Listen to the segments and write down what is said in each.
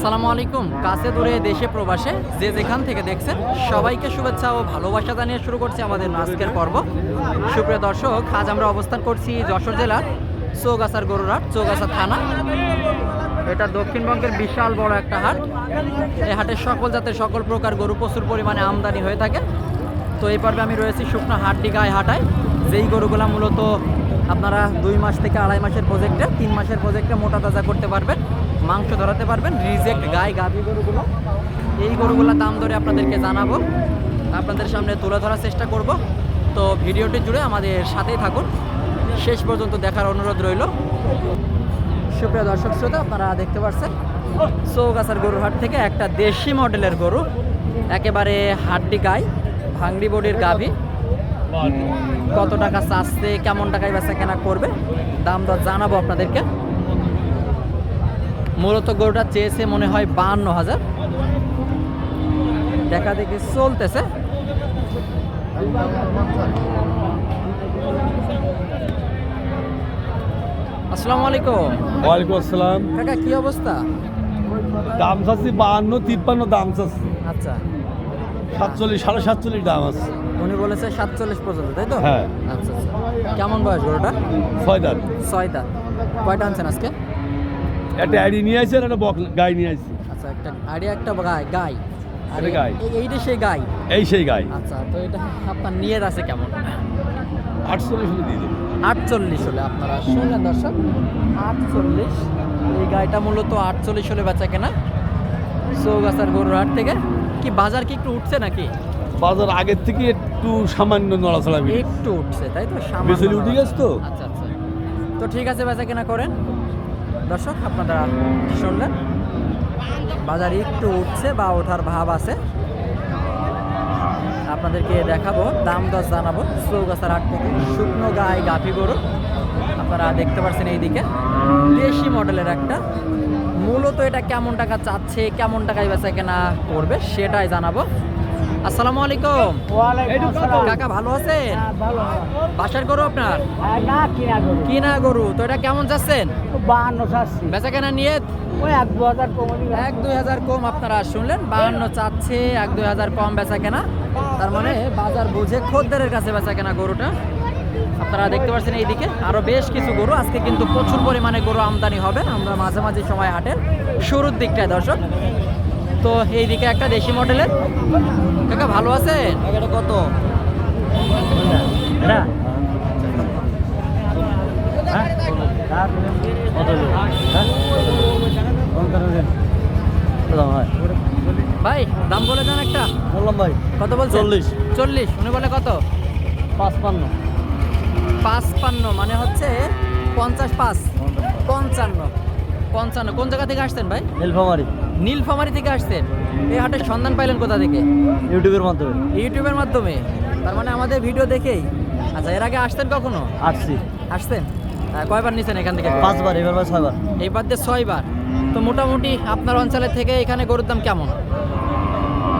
আসসালামু আলাইকুম। কাছে দূরে দেশে প্রবাসে যে যেখান থেকে দেখছেন, সবাইকে শুভেচ্ছা ও ভালোবাসা জানিয়ে শুরু করছি আমাদের আজকের পর্ব। সুপ্রিয় দর্শক, আজ আমরা অবস্থান করছি যশোর জেলার চৌগাছার গরুরহাট, চৌগাছা থানা। এটা দক্ষিণবঙ্গের বিশাল বড় একটা হাট। এই হাটের সকল জাতের সকল প্রকার গরু প্রচুর পরিমাণে আমদানি হয়ে থাকে। তো এই পর্বে আমি রয়েছি শুকনো হাটডি গায়ে হাটায়। যেই গরুগুলা মূলত আপনারা দুই মাস থেকে আড়াই মাসের প্রজেক্টে তিন মাসের প্রজেক্টে মোটা তাজা করতে পারবেন। মাংস ধরাতে পারবেন রিজেক্ট গায়ে গাভি গরুগুলো। এই গরুগুলোর দাম ধরে আপনাদেরকে জানাব। আপনাদের সামনে তুলে ধরার চেষ্টা করব। তো ভিডিওটি জুড়ে আমাদের সাথেই থাকুন। শেষ পর্যন্ত দেখার অনুরোধ রইল। সুপ্রিয় দর্শক শ্রোতা, আপনারা দেখতে পাচ্ছেন, চৌগাছার গরুর হাট থেকে একটা দেশি মডেলের গরু, একেবারে হাড্ডি গাই ভাংড়ি বডির গাভী। কত টাকা চাচ্ছে, কেমন টাকায় বেচা কেনা করবে, দাম দর জানাব আপনাদেরকে। মূলত গরুটা চেয়েছে মনে হয় বাহান্ন হাজার। দেখা দেখি চলতেছে। আসসালামু আলাইকুম। ওয়ালাইকুম আসসালাম। কাকা কি অবস্থা? দাম চাচ্ছি বাহান্ন তিপ্পান্ন দাম চাচ্ছি। আচ্ছা। সাতচল্লিশ সাড়ে সাতচল্লিশ দাম আছে। উনি বলেছে সাতচল্লিশ পর্যন্ত তাই তো? হ্যাঁ। আচ্ছা আচ্ছা। কেমন বয়স গরুটা? ছয় দাম ছয় দাঁত। কয়টা আনছেন আজকে? একটা আইডি নিয়ে আসছে আর একটা বক গাই নিয়ে আসছি আচ্ছা একটা আইডিয়া একটা গাই গাই। আর এটা গাই। এইটা সেই গাই? এই সেই গাই। আচ্ছা তো এটা আপনার নিয়ত আছে কেমন? আটচল্লিশ হলে দিয়ে আটচল্লিশ হলে আপনারা শুনলেন দর্শক আটচল্লিশ। এই গাড়িটা মূলত আটচল্লিশ হলে বেচা কেনা। চৌগাছার গরুর হাট থেকে। কি বাজার কি একটু উঠছে নাকি? বাজার আগের থেকে একটু সামান্য নড়াচড়া একটু উঠছে তাই তো? সামান্য উঠে গেছে তো। আচ্ছা আচ্ছা। তো ঠিক আছে বেচা কেনা করেন। দর্শক, আপনারা শুনলেন। বাজার একটু উঠছে বা ওঠার ভাব আছে। আপনাদেরকে দেখাবো, দাম দশ জানাব। চৌগাছার হাট থেকে শুকনো গায়ে গাভি গরু। আপনারা দেখতে পাচ্ছেন এইদিকে। দেশি মডেলের একটা। মূলত এটা কেমন টাকা চাচ্ছে, কেমন টাকায় বেচা কেনা করবে, সেটাই জানাব। আসসালামু আলাইকুম। কাকা ভালো আছেন? বাসার গরু আপনার? কিনা গরু। তো এটা কেমন যাচ্ছেন? বেচা কেনা নিয়ে এক দু হাজার দুই হাজার কম আপনারা শুনলেন বাহান্ন চাচ্ছে এক দুই হাজার কম বেচা কেনা। তার মানে বাজার বুঝে খদ্দেরের কাছে বেচা কেনা গরুটা। আপনারা দেখতে পাচ্ছেন এইদিকে আরও বেশ কিছু গরু। আজকে কিন্তু প্রচুর পরিমাণে গরু আমদানি হবে। আমরা মাঝে মাঝে সময় হাটের শুরুর দিকটায় দর্শক। তো এইদিকে একটা দেশি মডেলের। কাকা ভালো আছেন? এটা কত? এটা? ভাই দাম বলে দেন একটা। বললাম ভাই। কত বলছেন? চল্লিশ। চল্লিশ। উনি বলে কত? পাঁচপান্ন। পাঁচপান্ন মানে হচ্ছে পঞ্চাশ পাঁচ। পঞ্চান্ন। পঞ্চান্ন। কোন জায়গা থেকে আসছেন ভাই? নীলফামারি। নীলফামারি থেকে আসছেন। এই হাটের সন্ধান পাইলেন কোথা থেকে? ইউটিউবের মাধ্যমে। ইউটিউবের মাধ্যমে? তার মানে আমাদের ভিডিও দেখেই। আচ্ছা এর আগে আসতেন কখনো? আসছি। আসতেন কয়বার নিছেন এখান থেকে? পাঁচবার এবার ভাই ছয়বার। এইবার দিয়ে ছয়বার। তো মোটামুটি আপনার অঞ্চলে থেকে এখানে গরুর দাম কেমন?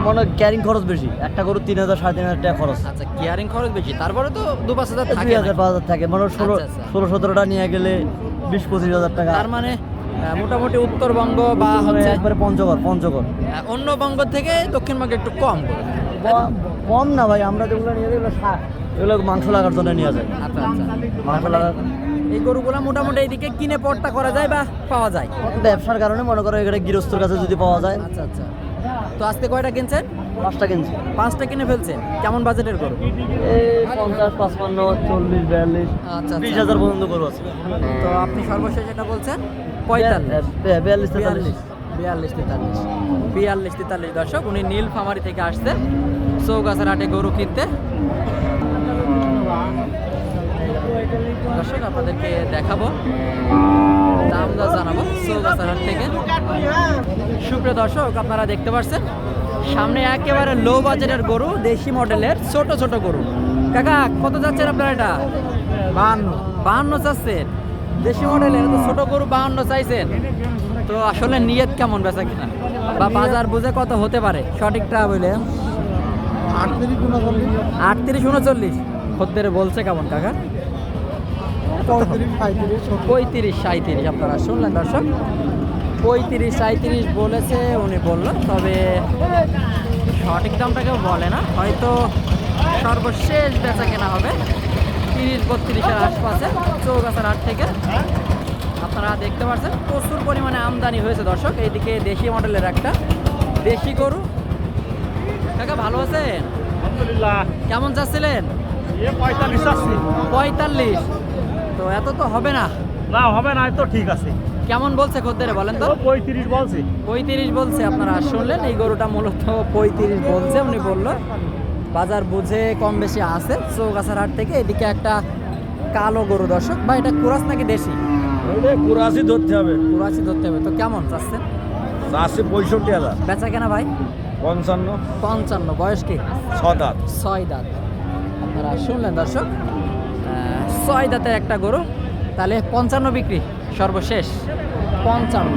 মনে ক্যারিং খরচ বেশি। একটা গরু তিন হাজার সাড়ে তিন হাজার টাকা খরচ। আচ্ছা কেয়ারিং খরচ বেশি। তারপরে তো দু পাঁচ হাজার দুই থাকে হাজার পাঁচ হাজার থাকে। মানে ষোলো আচ্ছা, আচ্ছা। ষোলো সতেরোটা নিয়ে গেলে বিশ পঁচিশ হাজার টাকা। তার মানে মোটামুটি উত্তরবঙ্গ বা হচ্ছে একবারে পঞ্চগড় পঞ্চগড়। অন্য বঙ্গ থেকে দক্ষিণবঙ্গে একটু কম কম- না ভাই আমরা যেগুলো নিয়ে যাই এগুলো এগুলো মাংস লাগার জন্য নিয়ে যায় আচ্ছা আচ্ছা। মাংস লাগার এই গরুগুলো মোটামুটি এইদিকে কিনে পট্টা করা যায় বা পাওয়া যায়? ব্যবসার কারণে মনে করো এখানে গৃহস্থর কাছে যদি পাওয়া যায়। আচ্ছা আচ্ছা। তো আজকে কয়টা কিনছেন? পাঁচটা কিনছি। পাঁচটা কিনে ফেলছেন কেমন বাজেটের গরু? পঞ্চাশ পাঁচপান্ন চল্লিশ বিয়াল্লিশ আচ্ছা বিশ আচ্ছা হাজার পর্যন্ত গরু আছে। তো আপনি সর্বশেষ এটা বলছেন? পঁয়তাল্লিশ। বিয়াল্লিশ বিয়াল্লিশ তেতাল্লিশ। বিয়াল্লিশ তেতাল্লিশ। বিয়াল্লিশ তেতাল্লিশ। দর্শক উনি নীল ফামারি থেকে আসছে। চৌগাছার হাটে গরু কিনতে। দর্শক আপনাদেরকে দেখাবো। দাম দর জানাব চৌগাছার হাট থেকে। সুপ্রিয় দর্শক আপনারা দেখতে পাচ্ছেন সামনে একেবারে লো বাজেটের গরু দেশি মডেলের ছোট ছোট গরু। কাকা কত যাচ্ছেন আপনারা এটা? বাহান্ন বাহান্ন চাচ্ছেন দেশি মডেলের তো ছোট গরু বাহান্ন চাইছেন। তো আসলে নিয়ত কেমন বেচা কিনা? বা বাজার বুঝে কত হতে পারে? সঠিকটা বলে। আটত্রিশ উনচল্লিশ। খদ্দের বলছে কেমন কাকা? পঁয়ত্রিশ সাঁত্রিশ আপনারা শুনলেন দর্শক। পঁয়ত্রিশ সাঁত্রিশ বলেছে উনি বলল তবে সঠিক দামটা কেউ বলে না। হয়তো সর্বশেষ বেচা কেনা হবে তিরিশ বত্রিশের আশপাশে চৌগাছার হাট থেকে। আপনারা দেখতে পাচ্ছেন প্রচুর পরিমাণে আমদানি হয়েছে দর্শক। এইদিকে দেশি মডেলের একটা দেশি গরু। কাকা ভালো আছেন? আলহামদুলিল্লাহ। কেমন যাচ্ছিলেন এ পঁয়তাল্লিশ পঁয়তাল্লিশ। তো এত তো হবে না। না হবে না তো ঠিক আছে। কেমন বলছে খদ্দের বলেন তো? পঁয়ত্রিশ বলছি। পঁয়ত্রিশ বলছে আপনারা শুনলেন এই গরুটা মূলত পঁয়ত্রিশ বলছে উনি বলল। বাজার বুঝে কম বেশি আছে চৌগাছার হাট থেকে এদিকে একটা কালো গরু দর্শক। বা এটা কুরাস নাকি দেশি? কুরাশি ধরতে হবে। কুরাসি ধরতে হবে। তো কেমন চাচ্ছেন? চারশো পঁয়ষট্টি হাজার। বেচা কেনা ভাই? পঞ্চান্ন। পঞ্চান্ন বয়স কি? দাঁত। ছয় দাঁত। আপনারা শুনলেন দর্শক? ছয় দাঁতের একটা গরু তাহলে পঞ্চান্ন বিক্রি। সর্বশেষ পঞ্চান্ন।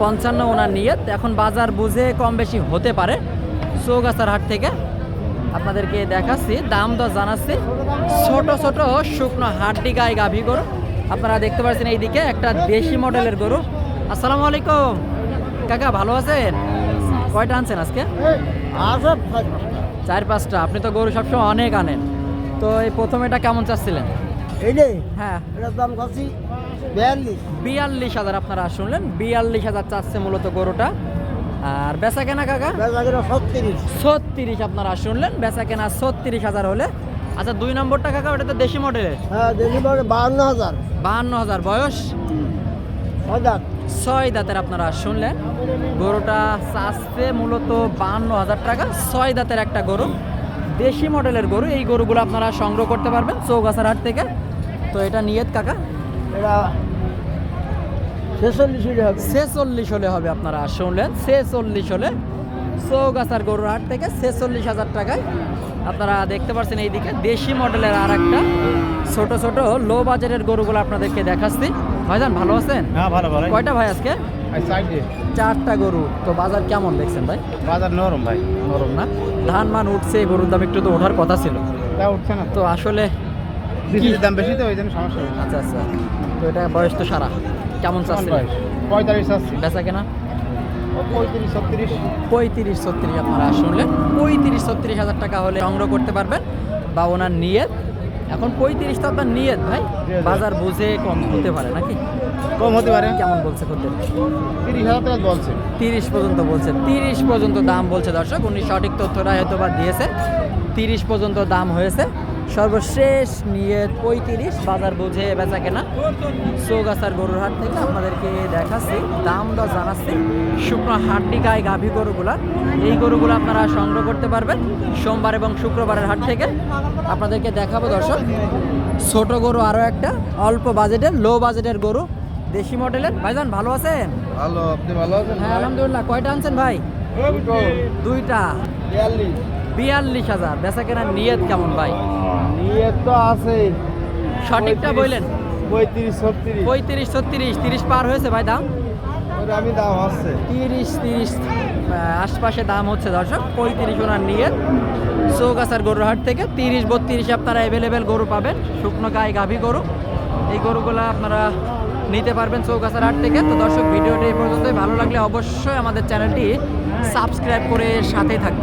পঞ্চান্ন ওনার নিয়ত। এখন বাজার বুঝে কম বেশি হতে পারে। চৌগাছার হাট থেকে আপনাদেরকে দেখাচ্ছি, দাম দর জানাচ্ছি। ছোট ছোট শুকনো হাড্ডি গায়ে গাভী গরু। আপনারা দেখতে পাচ্ছেন এইদিকে একটা দেশি মডেলের গরু। আসসালামু আলাইকুম। কাকা, ভালো আছেন? কয়টা আনছেন আজকে? চার, পাঁচটা। আপনি তো গরু সবসময় অনেক আনেন। তো এই প্রথম এটা কেমন চাচ্ছিলেন? হ্যাঁ। এটার দাম বিয়াল্লিশ। বিয়াল্লিশ হাজার আপনারা শুনলেন বিয়াল্লিশ হাজার চাচ্ছে মূলত গরুটা। আর বেচা কেনা কাকা? বেচা কিনা সত্তিরিশ ছত্রিশ আপনারা শুনলেন বেচা কেনা ছত্রিশ হাজার হলে। আচ্ছা দুই নম্বরটা কাকা ওটা তো দেশি মডেলের? হ্যাঁ দেখি পরে বাহান্ন হাজার। বাহান্ন হাজার বয়স? হাজার ছয় দাঁতের আপনারা শুনলেন গরুটা চাচ্ছে মূলত বাহান্ন হাজার টাকা ছয় দাঁতের একটা গরু। দেশি মডেলের গরু এই গরুগুলো আপনারা সংগ্রহ করতে পারবেন চৌগাছার হাট থেকে। তো এটা নিয়ত কাকা? এটা ছেচল্লিশ হলে হবে। ছেচল্লিশ হলে হবে আপনারা শুনলেন? ছেচল্লিশ হলে চৌগাছার গরুর হাট থেকে ছেচল্লিশ হাজার টাকায় আপনারা দেখতে পাচ্ছেন এইদিকে দেশি মডেলের আর একটা ছোট ছোট লো বাজারের গরুগুলো আপনাদেরকে দেখাচ্ছি। ভাইজান ভালো আছেন? হ্যাঁ ভালো ভালো। কয়টা ভাই আজকে? চারটা গরু। তো বাজার কেমন দেখছেন ভাই? বাজার নরম ভাই। নরম না? ধান মান উঠছে গরুর দাম একটু তো ওঠার কথা ছিল। তা উঠছে না। তো আসলে দাম বেশি তো ওই জন্য সমস্যা আচ্ছা আচ্ছা। তো এটা বয়স তো সারা। কেমন চাচ্ছেন? পঁয়তাল্লিশ আসছি বেচা কেনা? পঁয়ত্রিশ ছত্রিশ। আপনারা শুনলেন পঁয়ত্রিশ ছত্রিশ হাজার টাকা হলে সংগ্রহ করতে পারবেন। বা ওনার নিয়ে এখন পঁয়ত্রিশ তো আপনার নিয়ত ভাই। বাজার বুঝে কম হতে পারে নাকি? কম হতে পারে। কেমন বলছে করতে তিরিশ হাজার টাকা বলছে। তিরিশ পর্যন্ত বলছে। তিরিশ পর্যন্ত দাম বলছে দর্শক। উনি সঠিক তথ্যটা হয়তো বা দিয়েছে। তিরিশ পর্যন্ত দাম হয়েছে। সর্বশেষ নিয়ে পঁয়ত্রিশ। বাজার বুঝে বেচা কেনা। চৌগাছার গরুর হাট থেকে আপনাদেরকে দেখাচ্ছি দাম দর জানাচ্ছি। শুকনো হাড্ডি গায়ে গাভী গরুগুলা। এই গরুগুলো আপনারা সংগ্রহ করতে পারবেন সোমবার এবং শুক্রবারের হাট থেকে। আপনাদেরকে দেখাবো দর্শক। ছোট গরু আরও একটা। অল্প বাজেটের লো বাজেটের গরু। দেশি মডেলের? ভাইজান ভালো আছেন? ভালো আপনি ভালো আছেন হ্যাঁ আলহামদুলিল্লাহ। কয়টা আনছেন ভাই? দুইটা। বিয়াল্লিশ। হাজার। বেচা কেনার নিয়ত কেমন ভাই? নিয়ত তো আছে। সঠিকটা বললেন পঁয়ত্রিশ ছত্রিশ। পঁয়ত্রিশ ছত্রিশ তিরিশ পার হয়েছে ভাই দাম? আমি দাম আছে। তিরিশ তিরিশ আশপাশে দাম হচ্ছে দর্শক। পঁয়ত্রিশ ওনার নিয়ত। চৌগাছার গরুর হাট থেকে তিরিশ বত্রিশে আপনারা অ্যাভেলেবেল গরু পাবেন। শুকনো গায়ে গাভী গরু। এই গরুগুলো আপনারা নিতে পারবেন চৌকাছার হাট থেকে। তো দর্শক, ভিডিওটি এই পর্যন্তই। ভালো লাগলে অবশ্যই আমাদের চ্যানেলটি সাবস্ক্রাইব করে সাথেই থাকবেন।